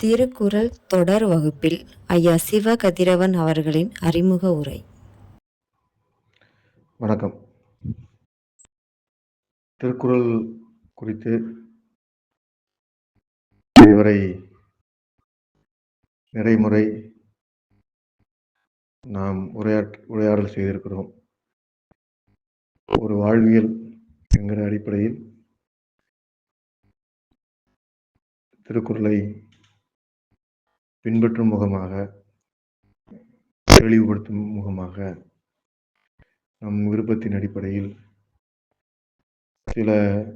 திருக்குறள் தொடர் வகுப்பில் ஐயா சிவகதிரவன் அவர்களின் அறிமுக உரை. வணக்கம். திருக்குறள் குறித்து இதுவரை நிறைமுறை நாம் உரையாட் உரையாடல் செய்திருக்கிறோம். ஒரு வாழ்வியல் என்கிற அடிப்படையில் திருக்குறளை பின்பற்றும் முகமாக தெளிவுபடுத்தும் முகமாக நம் விருப்பத்தின் அடிப்படையில் சில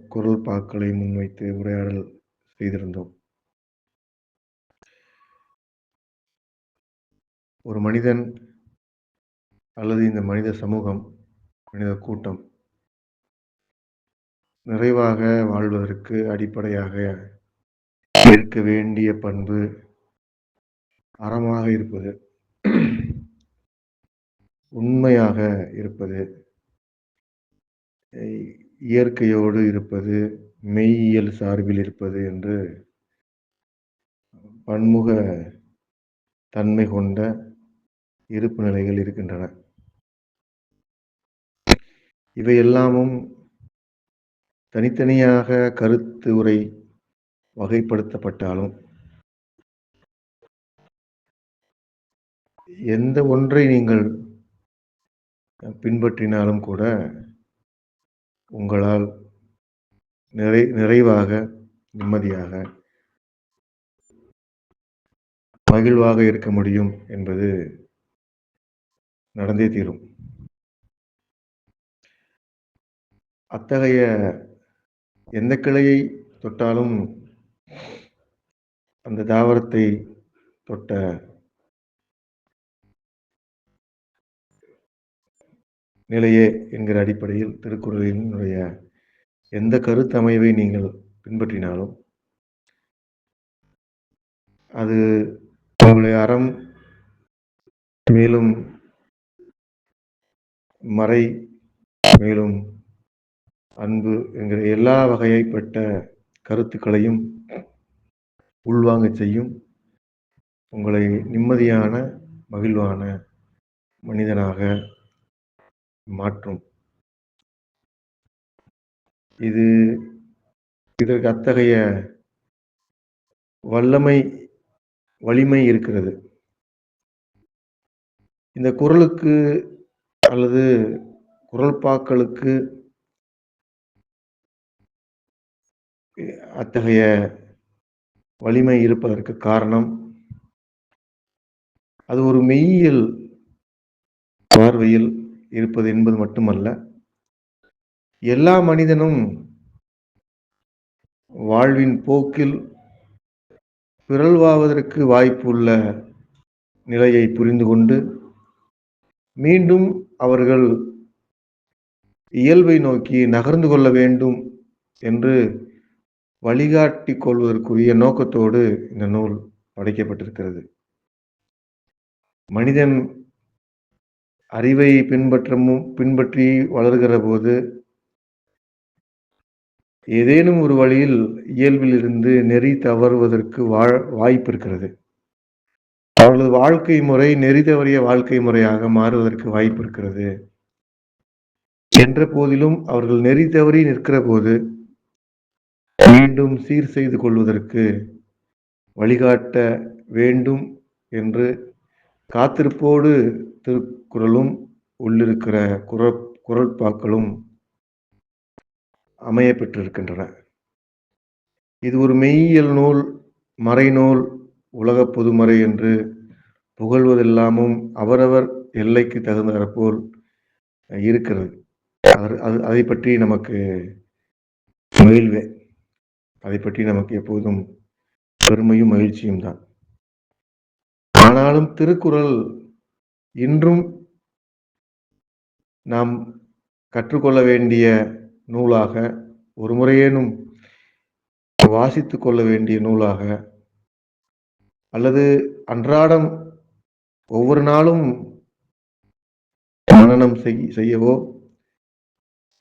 குரல் பாக்களை முன்வைத்து உரையாடல் செய்திருந்தோம். ஒரு மனிதன் அல்லது இந்த மனித சமூகம் மனித கூட்டம் நிறைவாக வாழ்வதற்கு அடிப்படையாக இருக்க வேண்டிய பண்பு அறமாக இருப்பது. உண்மையாக இருப்பது. இயற்கையோடு இருப்பது. மெய்யியல் சார்பில் இருப்பது என்று பன்முக தன்மை கொண்ட இருப்பு நிலைகள் இருக்கின்றன. இவை எல்லாமும் தனித்தனியாக கருத்து உரை வகைப்படுத்தப்பட்டாலும் எந்த ஒன்றை நீங்கள் பின்பற்றினாலும் கூட உங்களால் நிறை நிறைவாக நிம்மதியாக மகிழ்வாக இருக்க முடியும் என்பது நடந்தே தீரும். அத்தகைய எந்த கிளையை தொட்டாலும் அந்த தாவரத்தை தொட்ட நிலையே என்கிற அடிப்படையில் திருக்குறளினுடைய எந்த கருத்தமைவை நீங்கள் பின்பற்றினாலும் அது உங்களுடைய அறம் மேலும் மறை மேலும் அன்பு என்கிற எல்லா வகையைப்பட்ட கருத்துக்களையும் உள்வாங்க செய்யும் உங்களை நிம்மதியான மகிழ்வான மனிதனாக மாற்றும். இது இதற்கு அத்தகைய வல்லமை வலிமை இருக்கிறது. இந்த குரலுக்கு அல்லது குரல்பாக்களுக்கு அத்தகைய வலிமை இருப்பதற்கு காரணம் அது ஒரு மெய்யியல் பார்வையில் இருப்பது என்பது மட்டுமல்ல எல்லா மனிதனும் வாழ்வின் போக்கில் பிறழ்வாவதற்கு வாய்ப்புள்ள நிலையை புரிந்து கொண்டு மீண்டும் அவர்கள் இயல்பை நோக்கி நகர்ந்து கொள்ள வேண்டும் என்று வழிகாட்டி கொள்வதற்குரிய நோக்கத்தோடு இந்த நூல் படைக்கப்பட்டிருக்கிறது. மனிதன் அறிவை பின்பற்றமும் பின்பற்றி வளர்கிற போது ஏதேனும் ஒரு வழியில் இயல்பில் இருந்து நெறி தவறுவதற்கு வாய்ப்பு இருக்கிறது. அவர்களது வாழ்க்கை முறை நெறி தவறிய வாழ்க்கை முறையாக மாறுவதற்கு வாய்ப்பு இருக்கிறது. என்ற போதிலும் அவர்கள் நெறி தவறி நிற்கிற போது மீண்டும் சீர் செய்து கொள்வதற்கு வழிகாட்ட வேண்டும் என்று காத்திருப்போடு திருக்குறளும் உள்ளிருக்கிற குரல் குரல்பாக்களும் அமைய பெற்றிருக்கின்றன. இது ஒரு மெய்யியல் நூல் மறைநூல் உலக பொதுமறை என்று புகழ்வதெல்லாமும் அவரவர் எல்லைக்கு தகுந்த போல் இருக்கிறது. அது அதை பற்றி நமக்கு மகிழ்வே. அதை பற்றி நமக்கு எப்போதும் பெருமையும் மகிழ்ச்சியும் தான். ஆனாலும் திருக்குறள் இன்றும் நாம் கற்றுக்கொள்ள வேண்டிய நூலாக ஒரு முறையேனும் வாசித்து கொள்ள வேண்டிய நூலாக அல்லது அன்றாடம் ஒவ்வொரு நாளும் மனநம் செய்யவோ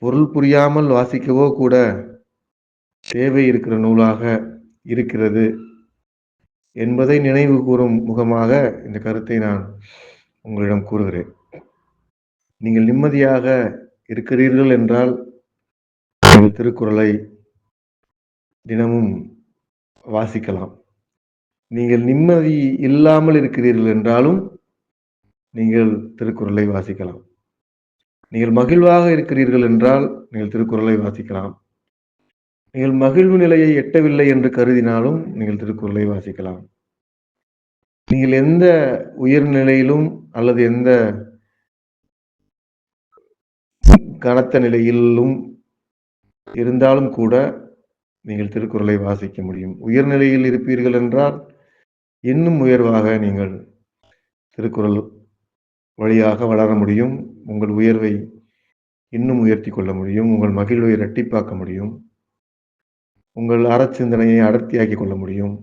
பொருள் புரியாமல் வாசிக்கவோ கூட தேவை இருக்கிற நூலாக இருக்கிறது. என்பதை நினைவு கூறும் முகமாக இந்த கருத்தை நான் உங்களிடம் கூறுகிறேன். நீங்கள் நிம்மதியாக இருக்கிறீர்கள் என்றால் இந்த திருக்குறளை தினமும் வாசிக்கலாம். நீங்கள் நிம்மதி இல்லாமல் இருக்கிறீர்கள் என்றாலும் நீங்கள் திருக்குறளை வாசிக்கலாம். நீங்கள் மகிழ்வாக இருக்கிறீர்கள் என்றால் நீங்கள் திருக்குறளை வாசிக்கலாம். நீங்கள் மகிழ்வு நிலையை எட்டவில்லை என்று கருதினாலும் நீங்கள் திருக்குறளை வாசிக்கலாம். நீங்கள் எந்த உயர்நிலையிலும் அல்லது எந்த கனத்த நிலையிலும் இருந்தாலும் கூட நீங்கள் திருக்குறளை வாசிக்க முடியும். உயர்நிலையில் இருப்பீர்கள் என்றால் இன்னும் உயர்வாக நீங்கள் திருக்குறள் வழியாக வளர முடியும். உங்கள் உயர்வை இன்னும் உயர்த்தி கொள்ள முடியும். உங்கள் மகிழ்வை இரட்டிப்பாக்க முடியும். உங்கள் அறச்சிந்தனையை அடர்த்தியாக்கிக் கொள்ள முடியும்.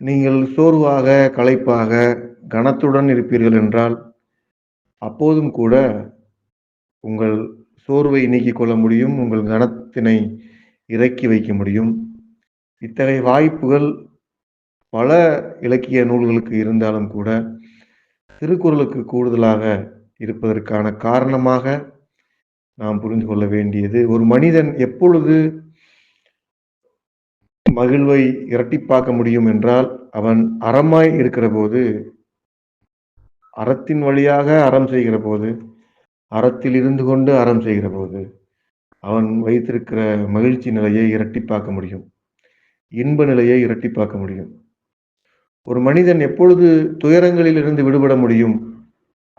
நீங்கள் சோர்வாக களைப்பாக கனத்துடன் இருப்பீர்கள் என்றால் அப்போதும் கூட உங்கள் சோர்வை நீக்கிக் கொள்ள முடியும் உங்கள் கனத்தினை இறக்கி வைக்க முடியும். இத்தகைய வாய்ப்புகள் பல இலக்கிய நூல்களுக்கு இருந்தாலும் கூட திருக்குறளுக்கு கூடுதலாக இருப்பதற்கான காரணமாக நாம் புரிந்து கொள்ள வேண்டியது. ஒரு மனிதன் எப்பொழுது மகிழ்வை இரட்டிப்பாக்க முடியும் என்றால் அவன் அறமாய் இருக்கிற போது அறத்தின் வழியாக அறம் செய்கிற போது அறத்தில் இருந்து கொண்டு அறம் செய்கிற போது அவன் வைத்திருக்கிற மகிழ்ச்சி நிலையை இரட்டிப்பாக்க முடியும். இன்ப நிலையை இரட்டிப்பாக்க முடியும். ஒரு மனிதன் எப்பொழுது துயரங்களில் இருந்து விடுபட முடியும்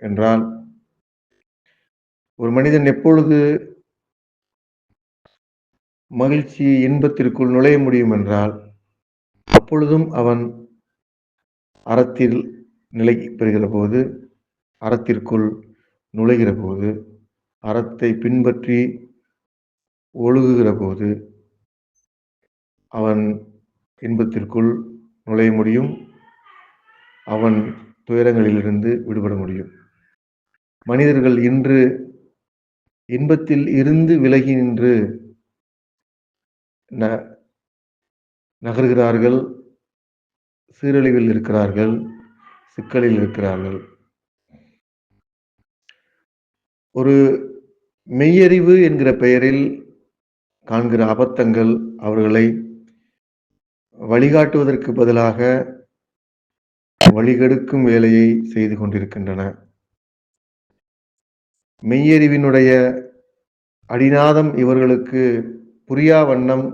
என்றால் ஒரு மனிதன் எப்பொழுது மகிழ்ச்சி இன்பத்திற்குள் நுழைய முடியும் என்றால் அப்பொழுதும் அவன் அறத்தில் நிலை பெறுகிற போது அறத்திற்குள் நுழைகிற போது அறத்தை பின்பற்றி ஒழுகுகிற போது அவன் இன்பத்திற்குள் நுழைய முடியும். அவன் துயரங்களிலிருந்து விடுபட முடியும். மனிதர்கள் இன்று இன்பத்தில் இருந்து விலகி நின்று ந நகர்கிறார்கள் சீரழிவில் இருக்கிறார்கள் சிக்கலில் இருக்கிறார்கள். ஒரு மெய்யறிவு என்கிற பெயரில் காண்கிற அபத்தங்கள் அவர்களை வழிகாட்டுவதற்கு பதிலாக வழிகெடுக்கும் வேலையை செய்து கொண்டிருக்கின்றன. மெய்யறிவினுடைய அடிநாதம் இவர்களுக்கு புரியா வண்ணம்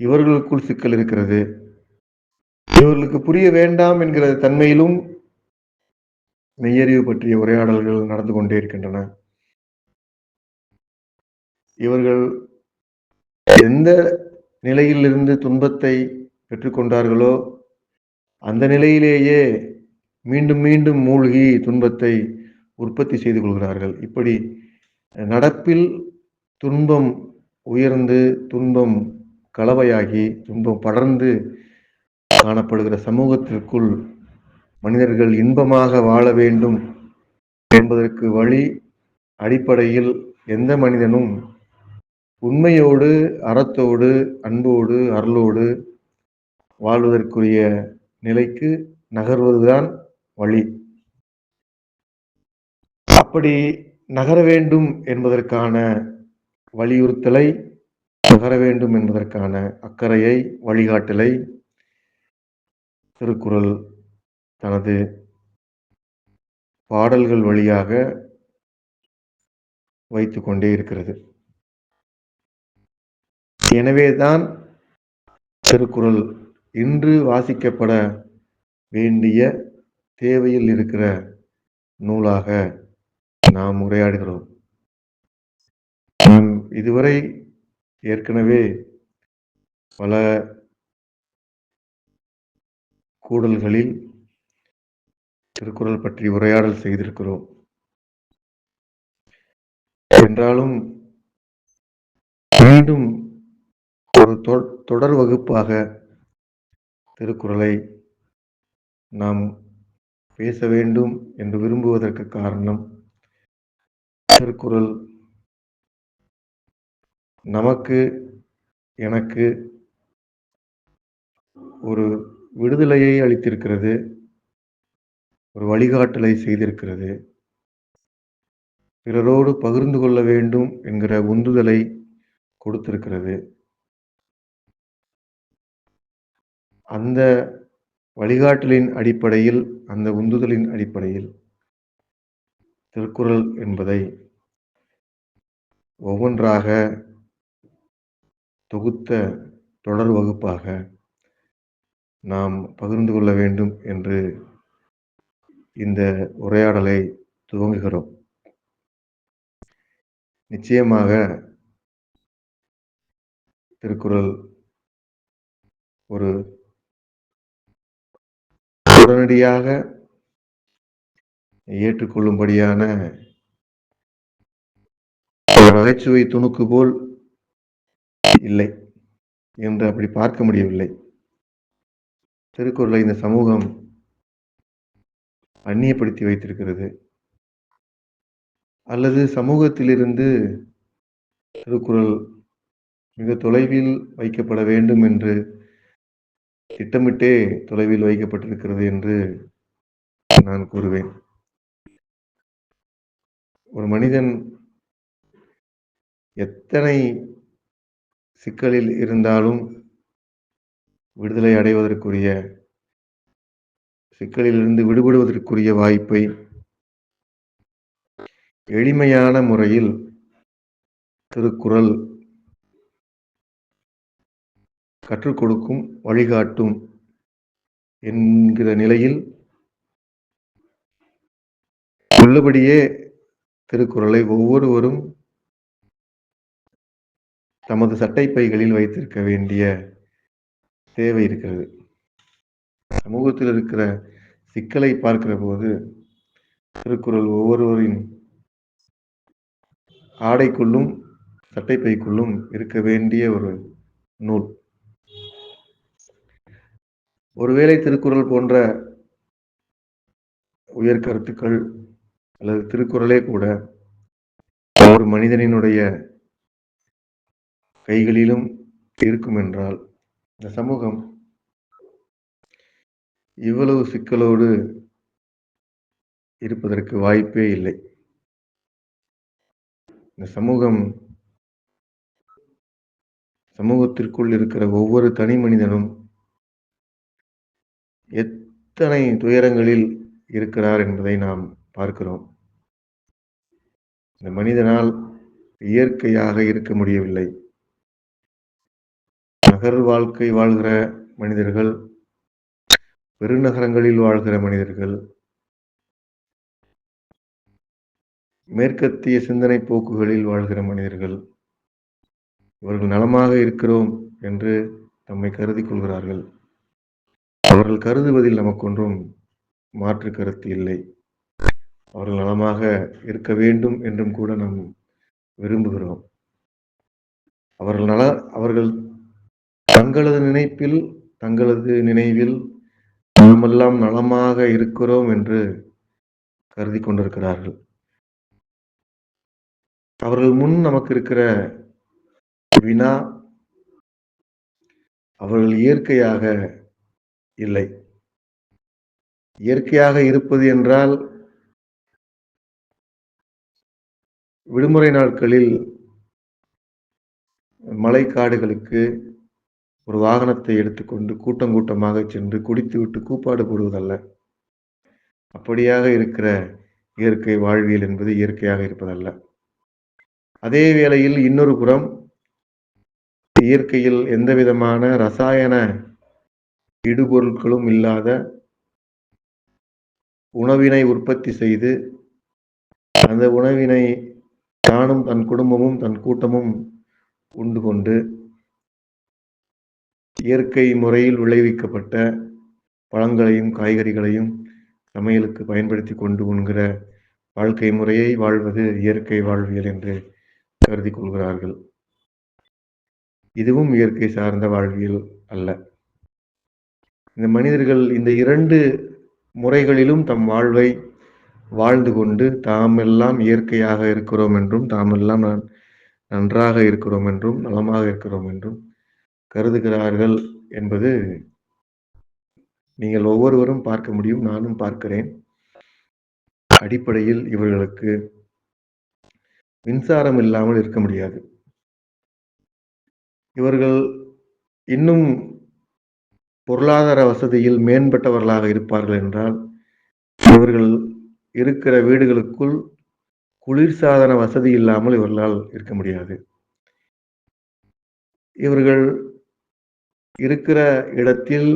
இவர்களுக்குள் சிக்கல் இருக்கிறது. இவர்களுக்கு புரிய வேண்டாம் என்கிற தன்மையிலும் மெய்யறிவு பற்றிய உரையாடல்கள் நடந்து கொண்டே இருக்கின்றன. இவர்கள் எந்த நிலையிலிருந்து துன்பத்தை பெற்றுக்கொண்டார்களோ அந்த நிலையிலேயே மீண்டும் மீண்டும் மூழ்கி துன்பத்தை உற்பத்தி செய்து கொள்கிறார்கள். இப்படி நடப்பில் துன்பம் உயர்ந்து துன்பம் கலவையாகி துன்பம் படர்ந்து காணப்படுகிற சமூகத்திற்குள் மனிதர்கள் இன்பமாக வாழ வேண்டும் என்பதற்கு வழி அடிப்படையில் எந்த மனிதனும் உண்மையோடு அறத்தோடு அன்போடு அருளோடு வாழ்வதற்குரிய நிலைக்கு நகர்வதுதான் வழி. அப்படி நகர வேண்டும் என்பதற்கான வலியுறுத்தலை தொடர வேண்டும் என்பதற்கான அக்கறையை வழிகாட்டலை திருக்குறள் தனது பாடல்கள் வழியாக வைத்து கொண்டே இருக்கிறது. எனவேதான் திருக்குறள் இன்று வாசிக்கப்பட வேண்டிய தேவையில் இருக்கிற நூலாக நாம் உரையாடுகிறோம். நான் இதுவரை ஏற்கனவே பல கூடல்களில் திருக்குறள் பற்றி உரையாடல் செய்திருக்கிறோம். என்றாலும் மீண்டும் ஒரு தொடர் வகுப்பாக திருக்குறளை நாம் பேச வேண்டும் என்று விரும்புவதற்கு காரணம் திருக்குறள் நமக்கு எனக்கு ஒரு விடுதலையை அளித்திருக்கிறது. ஒரு வழிகாட்டலை செய்திருக்கிறது. பிறரோடு பகிர்ந்து கொள்ள வேண்டும் என்கிற உந்துதலை கொடுத்திருக்கிறது. அந்த வழிகாட்டலின் அடிப்படையில், அந்த உந்துதலின் அடிப்படையில் திருக்குறள் என்பதை ஒவ்வொன்றாக தொகுத்த தொடர் வகுப்பாக நாம் பகிர்ந்து கொள்ள வேண்டும் என்று இந்த உரையாடலை துவங்குகிறோம். நிச்சயமாக திருக்குறள் ஒரு உடனடியாக ஏற்றுக்கொள்ளும்படியான நகைச்சுவை துணுக்கு போல் இல்லை என்று அப்படி பார்க்க முடியவில்லை. திருக்குறளை இந்த சமூகம் அந்நியப்படுத்தி வைத்திருக்கிறது. அல்லது சமூகத்திலிருந்து திருக்குறள் மிக தொலைவில் வைக்கப்பட வேண்டும் என்று திட்டமிட்டே தொலைவில் வைக்கப்பட்டிருக்கிறது என்று நான் கூறுவேன். ஒரு மனிதன் எத்தனை சிக்கலில் இருந்தாலும் விடுதலை அடைவதற்குரிய சிக்கலிலிருந்து விடுபடுவதற்குரிய வாய்ப்பை எளிமையான முறையில் திருக்குறள் கற்றுக் கொடுக்கும், வழிகாட்டும் என்கிற நிலையில் உள்ளபடியே திருக்குறளை ஒவ்வொருவரும் தமது சட்டை பைகளில் வைத்திருக்க வேண்டிய தேவை இருக்கிறது. சமூகத்தில் இருக்கிற சிக்கலை பார்க்கிற போது திருக்குறள் ஒவ்வொருவரின் ஆடைக்குள்ளும், சட்டை பைக்குள்ளும் இருக்க வேண்டிய ஒரு நூல். ஒருவேளை திருக்குறள் போன்ற உயர் கருத்துக்கள் அல்லது திருக்குறளே கூட ஒரு மனிதனினுடைய கைகளிலும் இருக்கும் என்றால், இந்த சமூகம் இவ்வளவு சிக்கலோடு இருப்பதற்கு வாய்ப்பே இல்லை. இந்த சமூகம் சமூகத்திற்குள் இருக்கிற ஒவ்வொரு தனி மனிதனும் எத்தனை துயரங்களில் இருக்கிறார் என்பதை நாம் பார்க்கிறோம். இந்த மனிதனால் இயற்கையாக இருக்க முடியவில்லை. நகர் வாழ்க்கை வாழ்கிற மனிதர்கள், பெருநகரங்களில் வாழ்கிற மனிதர்கள் மேற்கத்திய சிந்தனை போக்குகளில் வாழ்கிற மனிதர்கள், இவர்கள் நலமாக இருக்கிறோம் என்று தம்மை கருதி கொள்கிறார்கள். அவர்கள் கருதுவதில் நமக்கு ஒன்றும் மாற்று கருத்து இல்லை. அவர்கள் நலமாக இருக்க வேண்டும் என்றும் கூட நாம் விரும்புகிறோம். அவர்கள் நல அவர்கள் தங்களது நினைப்பில், தங்களது நினைவில் நாமெல்லாம் நலமாக இருக்கிறோம் என்று கருதி கொண்டிருக்கிறார்கள். அவர்கள் முன் நமக்கு இருக்கிற வினா அவர்கள் இயற்கையாக இல்லை. இயற்கையாக இருப்பது என்றால் விடுமுறை நாட்களில் மலைக்காடுகளுக்கு ஒரு வாகனத்தை எடுத்துக்கொண்டு கூட்டம் கூட்டமாக சென்று குடித்துவிட்டு கூப்பாடு போடுவதல்ல. அப்படியாக இருக்கிற இயற்கை வாழ்வியல் என்பது இயற்கையாக இருப்பதல்ல. அதே வேளையில் இன்னொரு புறம் இயற்கையில் எந்த விதமான ரசாயன இடுபொருட்களும் இல்லாத உணவினை உற்பத்தி செய்து, அந்த உணவினை தானும், தன் குடும்பமும், தன் கூட்டமும் உண்டு கொண்டு இயற்கை முறையில் விளைவிக்கப்பட்ட பழங்களையும், காய்கறிகளையும் சமையலுக்கு பயன்படுத்தி கொண்டு உண்கிற வாழ்க்கை முறையை வாழ்வது இயற்கை வாழ்வியல் என்று கருதி கொள்கிறார்கள். இதுவும் இயற்கை சார்ந்த வாழ்வியல் அல்ல. இந்த மனிதர்கள் இந்த இரண்டு முறைகளிலும் தம் வாழ்வை வாழ்ந்து கொண்டு, தாமெல்லாம் இயற்கையாக இருக்கிறோம் என்றும், தாமெல்லாம் நன்றாக இருக்கிறோம் என்றும், நலமாக இருக்கிறோம் என்றும் கருதுகிறார்கள் என்பது நீங்கள் ஒவ்வொருவரும் பார்க்க முடியும். நானும் பார்க்கிறேன். அடிப்படையில் இவர்களுக்கு மின்சாரம் இல்லாமல் இருக்க முடியாது. இவர்கள் இன்னும் பொருளாதார வசதியில் மேம்பட்டவர்களாக இருப்பார்கள் என்றால் இவர்கள் இருக்கிற வீடுகளுக்குள் குளிர்சாதன வசதி இல்லாமல் இவர்களால் இருக்க முடியாது. இவர்கள் இருக்கிற இடத்தில்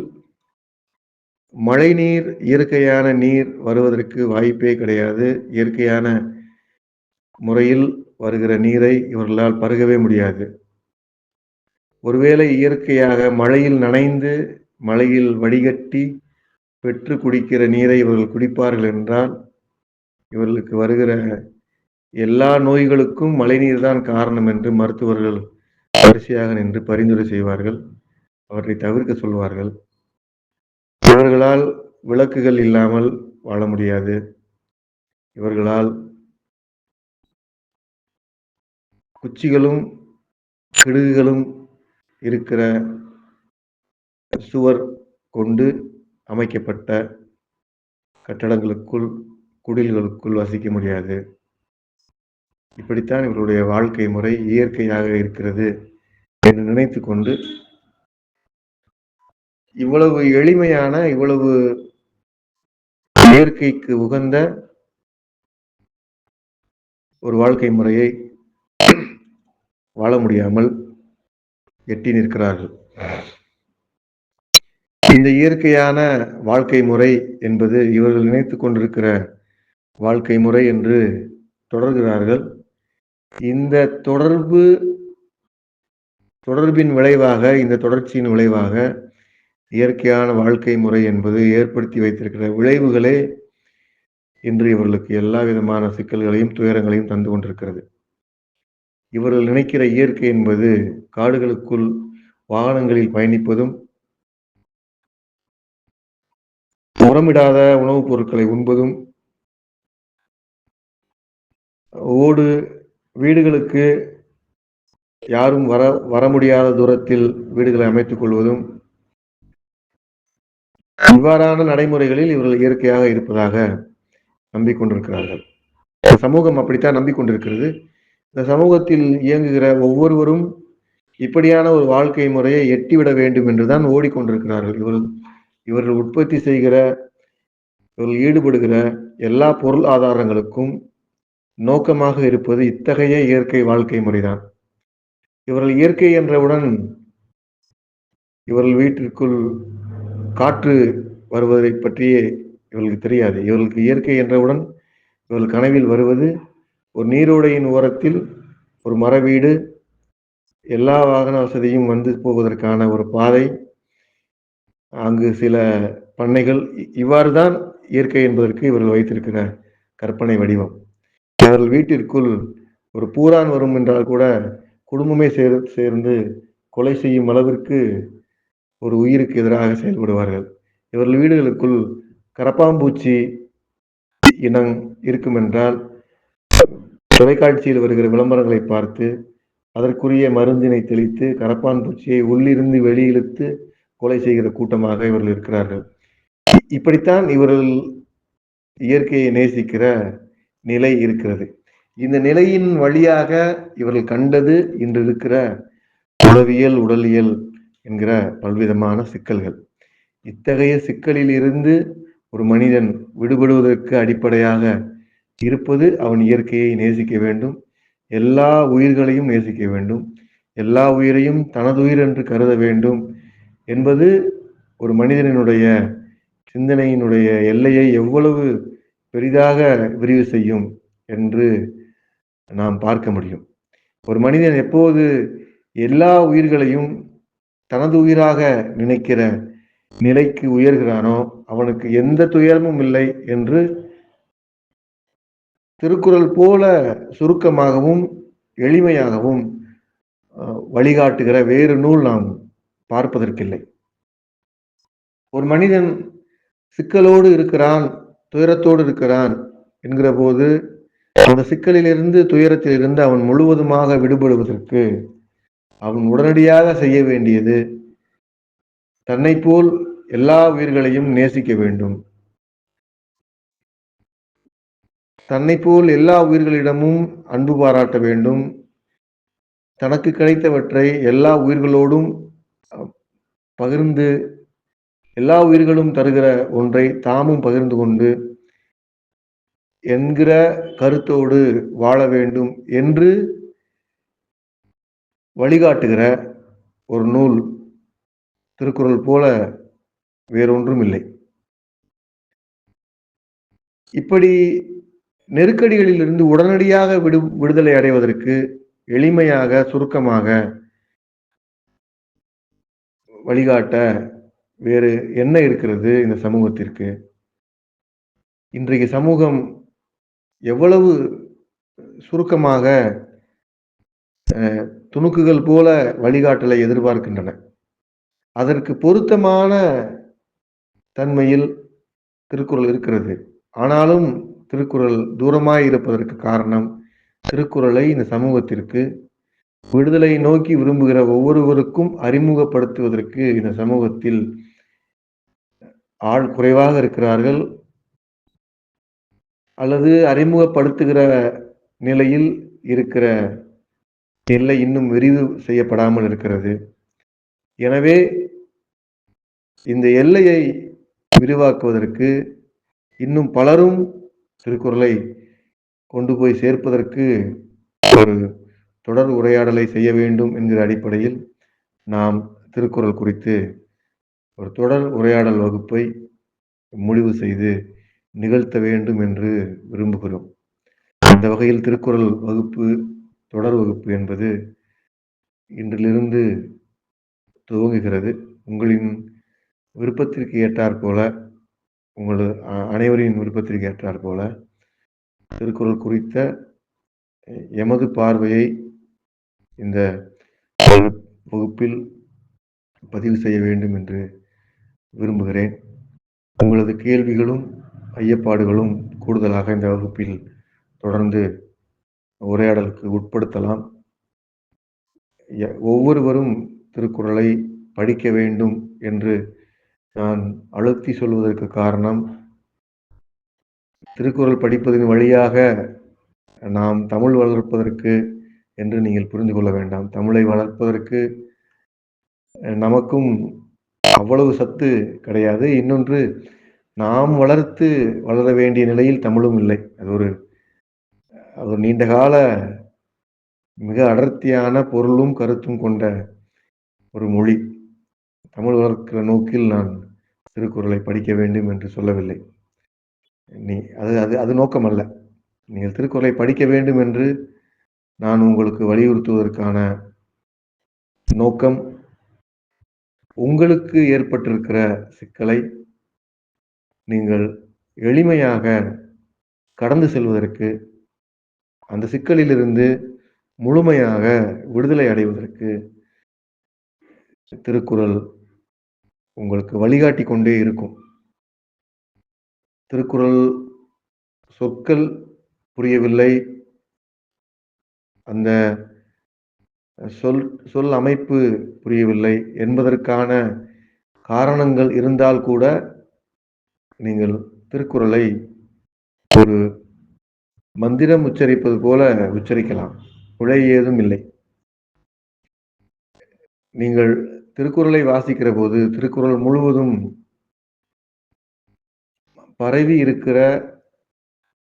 மழைநீர் இயற்கையான நீர் வருவதற்கு வாய்ப்பே கிடையாது. இயற்கையான முறையில் வருகிற நீரை இவர்களால் பருகவே முடியாது. ஒருவேளை இயற்கையாக மழையில் நனைந்து மழையில் வடிகட்டி பெற்று குடிக்கிற நீரை இவர்கள் குடிப்பார்கள் என்றால் இவர்களுக்கு வருகிற எல்லா நோய்களுக்கும் மழைநீர் தான் காரணம் என்று மருத்துவர்கள் வரிசையாக நின்று பரிந்துரை செய்வார்கள். அவற்றை தவிர்க்க சொல்வார்கள். இவர்களால் விளக்குகள் இல்லாமல் வாழ முடியாது. இவர்களால் குச்சிகளும் கிடுகுகளும் இருக்கிற சுவர் கொண்டு அமைக்கப்பட்ட கட்டடங்களுக்குள் குடில்களுக்குள் வசிக்க முடியாது. இப்படித்தான் இவருடைய வாழ்க்கை முறை இயற்கையாக இருக்கிறது என்று நினைத்து கொண்டு இவ்வளவு எளிமையான இவ்வளவு இயற்கைக்கு உகந்த ஒரு வாழ்க்கை முறையை வாழ முடியாமல் எட்டி நிற்கிறார்கள். இந்த இயற்கையான வாழ்க்கை முறை என்பது இவர்கள் நினைத்து கொண்டிருக்கிற வாழ்க்கை முறை என்று தொடர்கிறார்கள். இந்த தொடர்பு தொடர்பின் விளைவாக இந்த தொடர்ச்சியின் விளைவாக இயற்கையான வாழ்க்கை முறை என்பது ஏற்படுத்தி வைத்திருக்கிற விளைவுகளே இன்று இவர்களுக்கு எல்லா விதமான சிக்கல்களையும் துயரங்களையும் தந்து கொண்டிருக்கிறது. இவர்கள் நினைக்கிற இயற்கை என்பது காடுகளுக்குள் வாகனங்களில் பயணிப்பதும் உரமிடாத உணவுப் பொருட்களை உண்பதும் ஓடு வீடுகளுக்கு யாரும் வர வர முடியாத தூரத்தில் வீடுகளை அமைத்துக் கொள்வதும் இவ்வாறான நடைமுறைகளில் இவர்கள் இயற்கையாக இருப்பதாக நம்பிக்கொண்டிருக்கிறார்கள். சமூகம் அப்படித்தான் நம்பிக்கொண்டிருக்கிறது. இந்த சமூகத்தில் இயங்குகிற ஒவ்வொருவரும் இப்படியான ஒரு வாழ்க்கை முறையை எட்டிவிட வேண்டும் என்றுதான் ஓடிக்கொண்டிருக்கிறார்கள். இவர்கள் இவர்கள் உற்பத்தி செய்கிற இவர்கள் ஈடுபடுகிற எல்லா பொருள் ஆதாரங்களுக்கும் நோக்கமாக இருப்பது இத்தகைய இயற்கை வாழ்க்கை முறைதான். இவர்கள் இயற்கை என்றவுடன் இவர்கள் வீட்டிற்குள் காற்று வருவதை பற்றியே இவர்களுக்கு தெரியாது. இவர்களுக்கு இயற்கை என்றவுடன் இவர்கள் கனவில் வருவது ஒரு நீரோடையின் ஓரத்தில் ஒரு மர வீடு எல்லா வாகன வசதியும் வந்து போவதற்கான ஒரு பாதை அங்கு சில பண்ணைகள். இவ்வாறு தான் இயற்கை என்பதற்கு இவர்கள் வைத்திருக்கிற கற்பனை வடிவம். அவர்கள் வீட்டிற்குள் ஒரு பூரான் வரும் என்றால் கூட குடும்பமே சேர் சேர்ந்து கொலை செய்யும் அளவிற்கு ஒரு உயிருக்கு எதிராக செயல்படுவார்கள். இவர்கள் வீடுகளுக்குள் கரப்பாம்பூச்சி இனம் இருக்கும் என்றால் தொலைக்காட்சியில் வருகிற விளம்பரங்களை பார்த்து அதற்குரிய மருந்தினை தெளித்து கரப்பான் பூச்சியை உள்ளிருந்து வெளியிழுத்து கொலை செய்கிற கூட்டமாக இவர்கள் இருக்கிறார்கள். இப்படித்தான் இவர்கள் இயற்கையை நேசிக்கிற நிலை இருக்கிறது. இந்த நிலையின் வழியாக இவர்கள் கண்டது இன்று இருக்கிற உளவியல் உடலியல் என்கிற பல்விதமான சிக்கல்கள். இத்தகைய சிக்கலில் இருந்து ஒரு மனிதன் விடுபடுவதற்கு அடிப்படையாக இருப்பது அவன் இயற்கையை நேசிக்க வேண்டும். எல்லா உயிர்களையும் நேசிக்க வேண்டும். எல்லா உயிரையும் தனதுயிர் என்று கருத வேண்டும் என்பது ஒரு மனிதனினுடைய சிந்தனையினுடைய எல்லையை எவ்வளவு பெரிதாக விரிவு செய்யும் என்று நாம் பார்க்க முடியும். ஒரு மனிதன் எப்போது எல்லா உயிர்களையும் தனது உயிராக நினைக்கிற நிலைக்கு உயர்கிறானோ அவனுக்கு எந்த துயரமும் இல்லை என்று திருக்குறள் போல சுருக்கமாகவும் எளிமையாகவும் வழிகாட்டுகிற வேறு நூல் நாம் பார்ப்பதற்கில்லை. ஒரு மனிதன் சிக்கலோடு இருக்கிறான் துயரத்தோடு இருக்கிறான் என்கிற போது அந்த சிக்கலிலிருந்து துயரத்திலிருந்து அவன் முழுவதுமாக விடுபடுவதற்கு அவன் உடனடியாக செய்ய வேண்டியது தன்னை போல் எல்லா உயிர்களையும் நேசிக்க வேண்டும். தன்னை போல் எல்லா உயிர்களிடமும் அன்பு பாராட்ட வேண்டும். தனக்கு கிடைத்தவற்றை எல்லா உயிர்களோடும் பகிர்ந்து எல்லா உயிர்களும் தருகிற ஒன்றை தாமும் பகிர்ந்து கொண்டு என்கிற கருத்தோடு வாழ வேண்டும் என்று வழிகாட்டுகிற ஒரு நூல் திருக்குறள் போல வேறொன்றும் இல்லை இப்படி நெருக்கடிகளில் இருந்து உடனடியாக விடு விடுதலை அடைவதற்கு எளிமையாக சுருக்கமாக வழிகாட்ட வேறு என்ன இருக்கிறது இந்த சமூகத்திற்கு? இன்றைக்கு சமூகம் எவ்வளவு சுருக்கமாக துணுக்குகள் போல வழிகாட்டலை எதிர்பார்க்கின்றன. அதற்கு பொருத்தமான தன்மையில் திருக்குறள் இருக்கிறது. ஆனாலும் திருக்குறள் தூரமாய் இருப்பதற்கு காரணம் திருக்குறளை இந்த சமூகத்திற்கு விடுதலை நோக்கி விரும்புகிற ஒவ்வொருவருக்கும் அறிமுகப்படுத்துவதற்கு இந்த சமூகத்தில் ஆள் குறைவாக இருக்கிறார்கள். அல்லது அறிமுகப்படுத்துகிற நிலையில் இருக்கிற எல்லை இன்னும் விரிவு செய்யப்படாமல் இருக்கிறது. எனவே இந்த எல்லையை விரிவாக்குவதற்கு இன்னும் பலரும் திருக்குறளை கொண்டு போய் சேர்ப்பதற்கு ஒரு தொடர் உரையாடலை செய்ய வேண்டும் என்கிற அடிப்படையில் நாம் திருக்குறள் குறித்து ஒரு தொடர் உரையாடல் வகுப்பை முடிவு செய்து நிகழ்த்த வேண்டும் என்று விரும்புகிறோம். இந்த வகையில் திருக்குறள் வகுப்பு தொடர் வகுப்பு என்பது இன்றிலிருந்து துவங்குகிறது. உங்களின் விருப்பத்திற்கு ஏற்றாற் போல உங்களது அனைவரின் விருப்பத்திற்கு ஏற்றாற் போல திருக்குறள் குறித்த எமது பார்வையை இந்த வகுப்பில் பதிவு செய்ய வேண்டும் என்று விரும்புகிறேன். உங்களது கேள்விகளும் ஐயப்பாடுகளும் கூடுதலாக இந்த வகுப்பில் தொடர்ந்து உரையாடலுக்கு உட்படுத்தலாம். ஒவ்வொருவரும் திருக்குறளை படிக்க வேண்டும் என்று நான் அழுத்தி சொல்வதற்கு காரணம் திருக்குறள் படிப்பதன் வழியாக நாம் தமிழ் வளர்ப்பதற்கு என்று நீங்கள் புரிந்து கொள்ள வேண்டாம். தமிழை வளர்ப்பதற்கு நமக்கும் அவ்வளவு சத்து கிடையாது. இன்னொன்று நாம் வளர்த்து வளர வேண்டிய நிலையில் தமிழும் இல்லை. அது ஒரு அது ஒரு நீண்டகால மிக அடர்த்தியான பொருளும் கருத்தும் கொண்ட ஒரு மொழி. தமிழ் வளர்க்கிற நோக்கில் நான் திருக்குறளை படிக்க வேண்டும் என்று சொல்லவில்லை. நீ அது அது அது நோக்கம் அல்ல. நீங்கள் திருக்குறளை படிக்க வேண்டும் என்று நான் உங்களுக்கு வலியுறுத்துவதற்கான நோக்கம் உங்களுக்கு ஏற்பட்டிருக்கிற சிக்கலை நீங்கள் எளிமையாக கடந்து செல்வதற்கு அந்த சிக்கலிலிருந்து முழுமையாக விடுதலை அடைவதற்கு திருக்குறள் உங்களுக்கு வழிகாட்டி கொண்டே இருக்கும். திருக்குறள் சொற்கள் புரியவில்லை. அந்த சொல் சொல் அமைப்பு புரியவில்லை என்பதற்கான காரணங்கள் இருந்தால் கூட நீங்கள் திருக்குறளை ஒரு மந்திரம் உச்சரிப்பது போல உச்சரிக்கலாம். பிழை ஏதும் இல்லை. நீங்கள் திருக்குறளை வாசிக்கிற போது திருக்குறள் முழுவதும் பரவி இருக்கிற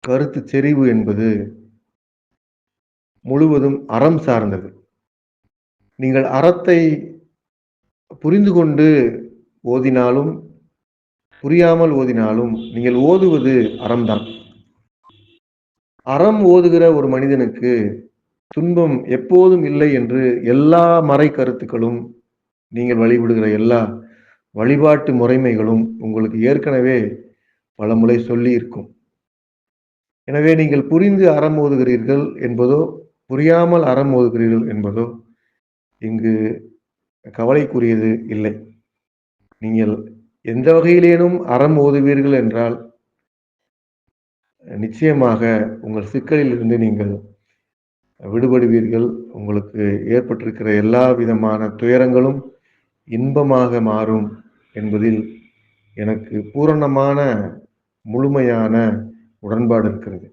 கருத்து செறிவு என்பது முழுவதும் அறம் சார்ந்தது. நீங்கள் அறத்தை புரிந்து கொண்டு ஓதினாலும் புரியாமல் ஓதினாலும் நீங்கள் ஓதுவது அறம்தான். அறம் ஓதுகிற ஒரு மனிதனுக்கு துன்பம் எப்போதும் இல்லை என்று எல்லா மறை கருத்துக்களும் நீங்கள் வழிபடுகிற எல்லா வழிபாட்டு முறைமைகளும் உங்களுக்கு ஏற்கனவே பல முறை சொல்லி இருக்கும். எனவே நீங்கள் புரிந்து அறம் ஓதுகிறீர்கள் என்பதோ புரியாமல் அறம் ஓதுகிறீர்கள் என்பதோ இங்கு கவலைக்குரியது இல்லை. நீங்கள் எந்த வகையிலேனும் அறம் ஓதுவீர்கள் என்றால் நிச்சயமாக உங்கள் சிக்கலில் இருந்து நீங்கள் விடுபடுவீர்கள். உங்களுக்கு ஏற்பட்டிருக்கிற எல்லா விதமான துயரங்களும் இன்பமாக மாறும் என்பதில் எனக்கு பூரணமான முழுமையான உடன்பாடு இருக்கிறது.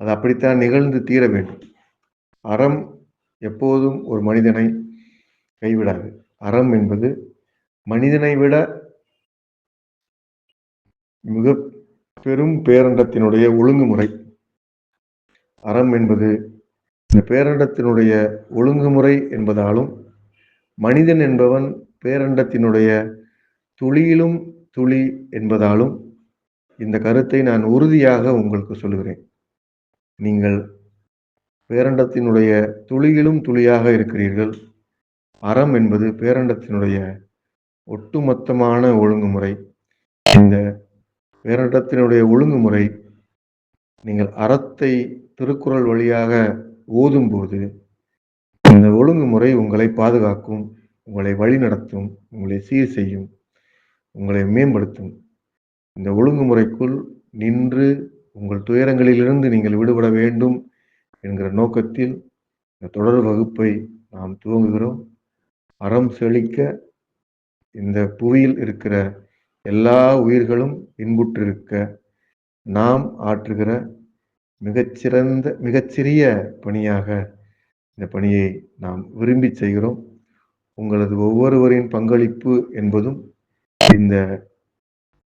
அது அப்படித்தான் நிகழ்ந்து தீர வேண்டும். அறம் எப்போதும் ஒரு மனிதனை கைவிடாது. அறம் என்பது மனிதனை விட மிக பெரும் பேரண்டத்தினுடைய ஒழுங்குமுறை. அறம் என்பது இந்த பேரண்டத்தினுடைய ஒழுங்குமுறை என்பதாலும் மனிதன் என்பவன் பேரண்டத்தினுடைய துளியிலும் துளி என்பதாலும் இந்த கருத்தை நான் உறுதியாக உங்களுக்கு சொல்கிறேன் நீங்கள் பேரண்டத்தினுடைய துளியிலும் துளியாக இருக்கிறீர்கள். அறம் என்பது பேரண்டத்தினுடைய ஒட்டுமொத்தமான ஒழுங்குமுறை. இந்த வேறிடத்தினுடைய ஒழுங்குமுறை நீங்கள் அறத்தை திருக்குறள் வழியாக ஓதும்போது இந்த ஒழுங்குமுறை உங்களை பாதுகாக்கும் உங்களை வழிநடத்தும் உங்களை சீர் செய்யும் உங்களை மேம்படுத்தும். இந்த ஒழுங்குமுறைக்குள் நின்று உங்கள் துயரங்களிலிருந்து நீங்கள் விடுபட வேண்டும் என்கிற நோக்கத்தில் இந்த தொடர் வகுப்பை நாம் துவங்குகிறோம். அறம் செழிக்க இந்த புவியில் இருக்கிற எல்லா உயிர்களும் இன்புற்றிருக்க நாம் ஆற்றுகிற மிகச்சிறந்த மிகச்சிறிய பணியாக இந்த பணியை நாம் விரும்பி செய்கிறோம். உங்களது ஒவ்வொருவரின் பங்களிப்பு என்பதும் இந்த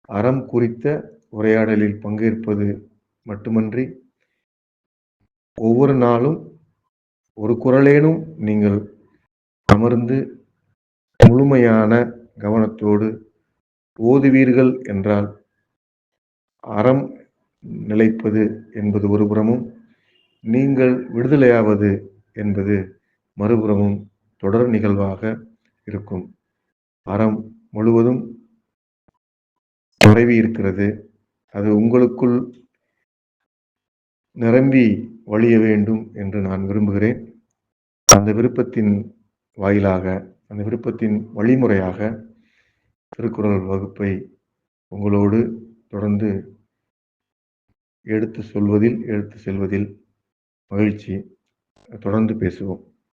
அறம் குறித்த உரையாடலில் பங்கேற்பது மட்டுமன்றி ஒவ்வொரு நாளும் ஒரு குரலேனும் நீங்கள் அமர்ந்து முழுமையான கவனத்தோடு ஓதுவீர்கள் என்றால் அறம் நிலைப்பது என்பது ஒரு புறமும் நீங்கள் விடுதலையாவது என்பது மறுபுறமும் தொடர் நிகழ்வாக இருக்கும். அறம் முழுவதும் பரவி இருக்கிறது. அது உங்களுக்குள் நிரம்பி வழிய வேண்டும் என்று நான் விரும்புகிறேன். அந்த விருப்பத்தின் வாயிலாக அந்த விருப்பத்தின் வழிமுறையாக திருக்குறள் வகுப்பை உங்களோடு தொடர்ந்து எடுத்து சொல்வதில் எடுத்து செல்வதில் மகிழ்ச்சி. தொடர்ந்து பேசுவோம்.